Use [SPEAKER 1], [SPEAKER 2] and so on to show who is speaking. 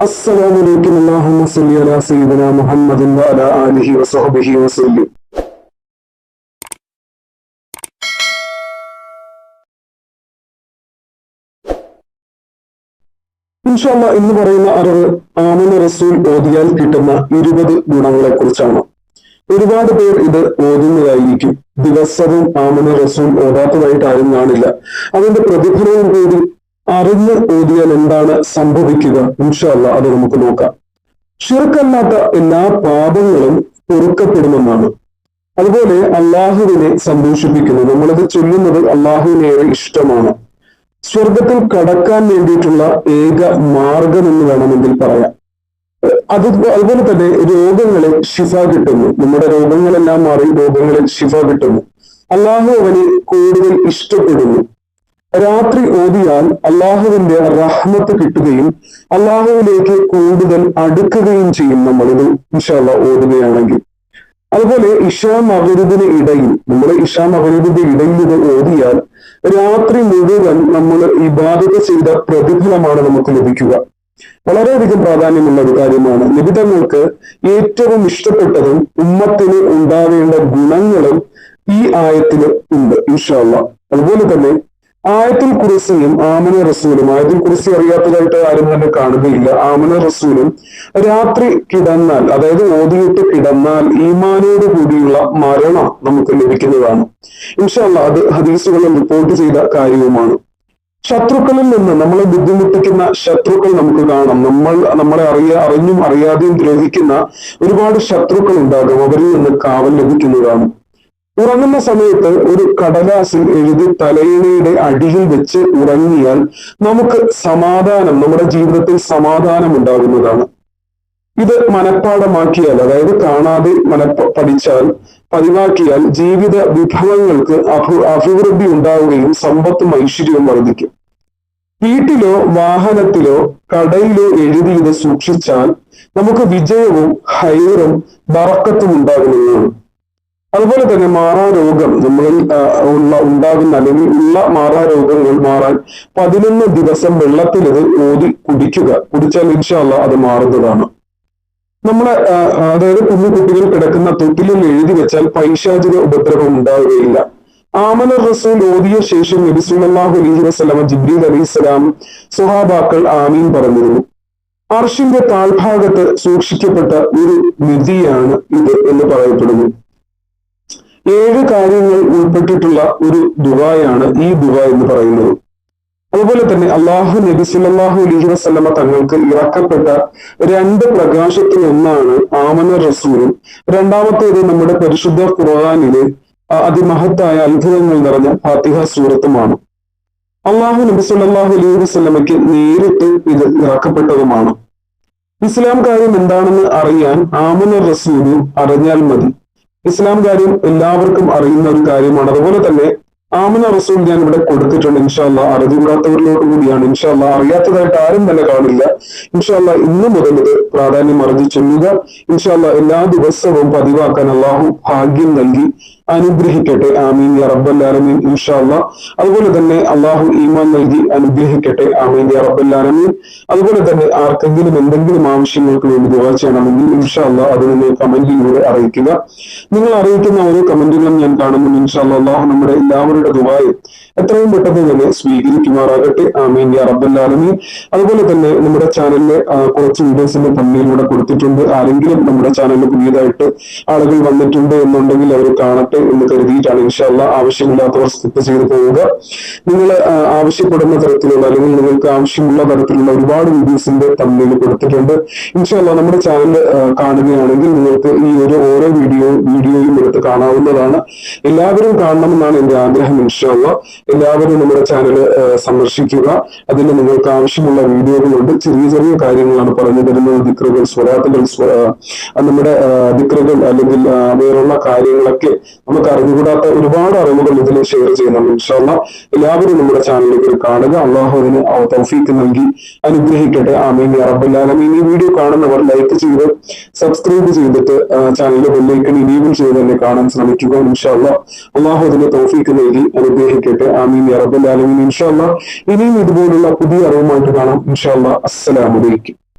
[SPEAKER 1] السلام عليكم اللهم صل على سيدنا محمد وعلى آله وصحبه وسلم ഇൻഷാല്ല എന്ന് പറയുന്ന അറിവ് ആമിന റസൂൽ ഓതിയാൽ കിട്ടുന്ന ഇരുപത് ഗുണങ്ങളെ കുറിച്ചാണ് ഒരുപാട് പേർ ഇത് ഓതുന്നതായിരിക്കും ദിവസവും ആമിന റസൂൽ ഓതാത്തതായിട്ട് ആരും കാണില്ല അതിന്റെ പ്രതിഫലവും കൂടി അറിഞ്ഞ് ഓതിയാൽ എന്താണ് സംഭവിക്കുക? ഇൻഷല്ല അത് നമുക്ക് നോക്കാം. ഷിർക്കല്ലാത്ത എല്ലാ പാപങ്ങളും പൊറുക്കപ്പെടുമെന്നാണ്. അതുപോലെ അള്ളാഹുവിനെ സന്തോഷിപ്പിക്കുന്നു. നമ്മളത് ചൊല്ലുന്നത് അള്ളാഹുവിനെ ഇഷ്ടമാണ്. സ്വർഗത്തിൽ കടക്കാൻ വേണ്ടിയിട്ടുള്ള ഏക മാർഗം എന്ന് വേണമെങ്കിൽ പറയാം. അത് അതുപോലെ തന്നെ രോഗങ്ങളെ ശിഫ കിട്ടുന്നു. നമ്മുടെ രോഗങ്ങളെല്ലാം മാറി രോഗങ്ങളിൽ ശിഫ കിട്ടുന്നു. അള്ളാഹു അവനെ കൂടുതൽ ഇഷ്ടപ്പെടുന്നു. രാത്രി ഓതിയാൽ അള്ളാഹുവിന്റെ റഹ്മത്ത് കിട്ടുകയും അള്ളാഹുവിലേക്ക് കൂടുതൽ അടുക്കുകയും ചെയ്യും നമ്മളിത് ഇൻഷാല്ല ഓതുകയാണെങ്കിൽ. അതുപോലെ ഇഷാ മകരുദിന് ഇടയിൽ നമ്മൾ ഇഷാ മകരുദിന്റെ ഇടയിൽ ഇത് ഓതിയാൽ രാത്രി മുഴുവൻ നമ്മൾ ഇബാദത്ത് ചെയ്ത പ്രതിഫലമാണ് നമുക്ക് ലഭിക്കുക. വളരെയധികം പ്രാധാന്യമുള്ള ഒരു കാര്യമാണ് നിബിതങ്ങൾക്ക് ഏറ്റവും ഇഷ്ടപ്പെട്ടതും ഉമ്മത്തിന് ഉണ്ടാവേണ്ട ഗുണങ്ങളും ഈ ആയത്തിൽ ഉണ്ട് ഇൻഷാല്ല അതുപോലെ തന്നെ ആയത്തിൽ കുറിസിയും ആമന റസൂലും ആയത്തിൽ കുറിസി അറിയാത്തതായിട്ട് ആരും തന്നെ കാണുകയില്ല. ആമന റസൂലും രാത്രി കിടന്നാൽ അതായത് ഓതിയിട്ട് കിടന്നാൽ ഈമാനോട് കൂടിയുള്ള മരണം നമുക്ക് ലഭിക്കുന്നതാണ്. ഇൻഷാല്ല അത് ഹദീസുകളിൽ റിപ്പോർട്ട് ചെയ്ത കാര്യവുമാണ്. ശത്രുക്കളിൽ നിന്ന് നമ്മളെ ബുദ്ധിമുട്ടിക്കുന്ന ശത്രുക്കൾ നമുക്ക് കാണാം. നമ്മൾ നമ്മളെ അറിയ അറിഞ്ഞും അറിയാതെയും ദ്രോഹിക്കുന്ന ഒരുപാട് ശത്രുക്കൾ ഉണ്ടാകും. അവരിൽ നിന്ന് കാവൽ ലഭിക്കുന്നതാണ്. ഉറങ്ങുന്ന സമയത്ത് ഒരു കടലാസിൽ എഴുതി തലയിണയുടെ അടിയിൽ വെച്ച് ഉറങ്ങിയാൽ നമുക്ക് സമാധാനം നമ്മുടെ ജീവിതത്തിൽ സമാധാനം ഉണ്ടാകുന്നതാണ്. ഇത് മനഃപ്പാടമാക്കിയാൽ അതായത് കാണാതെ മനപ്പ പഠിച്ചാൽ പതിവാക്കിയാൽ ജീവിത വിഭവങ്ങൾക്ക് അഭി അഭിവൃദ്ധി ഉണ്ടാവുകയും സമ്പത്തും ഐശ്വര്യവും വർദ്ധിക്കും. വീട്ടിലോ വാഹനത്തിലോ കടയിലോ എഴുതി ഇത് സൂക്ഷിച്ചാൽ നമുക്ക് വിജയവും ഹൈറും ബറക്കത്തും ഉണ്ടാകുന്നതാണ്. അതുപോലെ തന്നെ മാറാരോഗം നമ്മളിൽ ഉള്ള ഉണ്ടാകുന്ന അല്ലെങ്കിൽ ഉള്ള മാറാരോഗങ്ങൾ മാറാൻ പതിനൊന്ന് ദിവസം വെള്ളത്തിൽ ഇത് ഓതി കുടിക്കുക. കുടിച്ചാൽ ഇൻഷാല്ല അത് മാറുന്നതാണ്. നമ്മളെ അതായത് കുഞ്ഞു കുട്ടികൾ കിടക്കുന്ന തൊട്ടിലിൽ എഴുതി വെച്ചാൽ പൈശാചിക ഉപദ്രവം ഉണ്ടാവുകയില്ല. ആമന റസൂൽ ഓതിയ ശേഷം നബി അലഹി അലൈഹി ജിബ്രീൽ ജിബ്രീൽ അലൈഹിസ്സലാം സുഹാബാക്കൾ ആമീൻ പറഞ്ഞിരുന്നു. അർഷിന്റെ താഴ്ഭാഗത്ത് സൂക്ഷിക്കപ്പെട്ട ഒരു നിധിയാണ് ഇത് എന്ന് പറയപ്പെടുന്നു. ഏഴ് കാര്യങ്ങൾ ഉൾപ്പെട്ടിട്ടുള്ള ഒരു ദുബായാണ് ഈ ദുബ എന്ന് പറയുന്നത്. അതുപോലെ തന്നെ അള്ളാഹു നബി സല്ലാഹു അലൈഹി വസ്ലമ തങ്ങൾക്ക് ഇറക്കപ്പെട്ട രണ്ട് പ്രകാശത്തിൽ ഒന്നാണ് ആമന റസൂലും രണ്ടാമത്തേത് നമ്മുടെ പരിശുദ്ധ ഖുർആാനിലെ അതിമഹത്തായ അത്ഭുതങ്ങൾ നിറഞ്ഞ ഫാത്തിഹ സൂറത്തുമാണ്. അള്ളാഹു നബി സല്ലാഹു അലൈഹി വസ്ലമയ്ക്ക് നേരിട്ട് ഇത് ഇറക്കപ്പെട്ടതുമാണ്. ഇസ്ലാം കാര്യം എന്താണെന്ന് അറിയാൻ ആമന റസൂലും അറിഞ്ഞാൽ മതി. ഇസ്ലാം കാര്യം എല്ലാവർക്കും അറിയുന്ന ഒരു കാര്യമാണ്. അതുപോലെ തന്നെ ആമന റസൂൽ ഞാൻ ഇവിടെ കൊടുത്തിട്ടുണ്ട് ഇൻഷാല്ല അറിവില്ലാത്തവരിലോട്ട് കൂടിയാണ്. ഇൻഷാല്ല അറിയാത്തതായിട്ട് ആരും തന്നെ കാണില്ല. ഇൻഷാല്ല ഇന്ന് മുതൽ ഇത് പ്രാധാന്യം അർജിച്ചെല്ലുക ചൊല്ലുക ഇൻഷാല്ല എല്ലാ ദിവസവും പതിവാക്കാൻ അള്ളാഹു ഭാഗ്യം നൽകി. അനുഗ്രഹിക്കട്ടെ. ആമീൻ. യാ റബ്ബല്ലാലമീൻ ഇൻഷാല്ല അതുപോലെ തന്നെ അള്ളാഹു ഈമാൻ നൽകി അനുഗ്രഹിക്കട്ടെ. ആമീൻ. യാ റബ്ബല്ലാലമീൻ അതുപോലെ തന്നെ ആർക്കെങ്കിലും എന്തെങ്കിലും ആവശ്യങ്ങൾക്ക് വേണ്ടി ദുവാ ചെയ്യണമെങ്കിൽ ഇൻഷാല്ല അത് നിങ്ങൾ കമന്റിലൂടെ അറിയിക്കുക. നിങ്ങൾ അറിയിക്കുന്ന ഓരോ കമന്റുകളും ഞാൻ കാണുന്നു ഇൻഷാല്ല അള്ളാഹു നമ്മുടെ എല്ലാവരുടെ ദുബായും എത്രയും പെട്ടെന്ന് തന്നെ സ്വീകരിക്കുമാറാകട്ടെ. ആമീൻ യാ റബ്ബല്ലാലമീൻ അതുപോലെ തന്നെ നമ്മുടെ ചാനലിലെ കുറച്ച് വീഡിയോസിന്റെ പള്ളിയിലൂടെ കൊടുത്തിട്ടുണ്ട്. ആരെങ്കിലും നമ്മുടെ ചാനലിൽ പുതിയതായിട്ട് ആളുകൾ വന്നിട്ടുണ്ട് എന്നുണ്ടെങ്കിൽ അവർ കാണട്ടെ എന്ന് കരുതിയിട്ടാണ് ഇൻഷാല്ല ആവശ്യമില്ലാത്തവർ സ്കിപ്പ് ചെയ്ത് പോവുക. നിങ്ങൾ ആവശ്യപ്പെടുന്ന തരത്തിലുള്ള അല്ലെങ്കിൽ നിങ്ങൾക്ക് ആവശ്യമുള്ള തരത്തിലുള്ള ഒരുപാട് വീഡിയോസിന്റെ തമ്മിൽ കൊടുത്തിട്ടുണ്ട്. ഇൻഷാല്ല നമ്മുടെ ചാനൽ കാണുകയാണെങ്കിൽ നിങ്ങൾക്ക് ഈ ഒരു ഓരോ വീഡിയോ വീഡിയോയും എടുത്ത് കാണാവുന്നതാണ്. എല്ലാവരും കാണണമെന്നാണ് എന്റെ ആഗ്രഹം. ഇൻഷാല്ല എല്ലാവരും നമ്മുടെ ചാനൽ സന്ദർശിക്കുക. അതിന് നിങ്ങൾക്ക് ആവശ്യമുള്ള വീഡിയോകളുണ്ട് ചെറിയ ചെറിയ കാര്യങ്ങളാണ് പറഞ്ഞു തരുന്നത്. ദിക്റുകൾ സ്വരാത്തുകൾ നമ്മുടെ ദിക്റുകൾ അല്ലെങ്കിൽ വേറുള്ള കാര്യങ്ങളൊക്കെ നമുക്ക് അറിഞ്ഞുകൂടാത്ത ഒരുപാട് അറിവുകൾ ഇതിൽ ഷെയർ ചെയ്യുന്നുണ്ട് ഇൻഷാല്ല എല്ലാവരും നമ്മുടെ ചാനലിലേക്ക് കാണുക. അള്ളാഹു അതിന് തൗഫീക്ക് നൽകി അനുഗ്രഹിക്കട്ടെ. ആമീൻ. അറബല്ലാലും ഇനി വീഡിയോ കാണുന്നവർ ലൈക്ക് ചെയ്ത് സബ്സ്ക്രൈബ് ചെയ്തിട്ട് ചാനലിൽ ബെല്ലൈക്കൺ ഇനേബിൾ ചെയ്ത് തന്നെ കാണാൻ ശ്രമിക്കുക ഇൻഷാല്ല അള്ളാഹു അതിന് തൗഫീക്ക് നൽകി. അനുഗ്രഹിക്കട്ടെ ആമീൻ. അറബല്ലാലമീൻ ഇൻഷാല്ല ഇനിയും ഇതുപോലുള്ള പുതിയ അറിവുമായിട്ട് കാണാം. ഇൻഷാല്ല അസ്സലാമലൈക്കും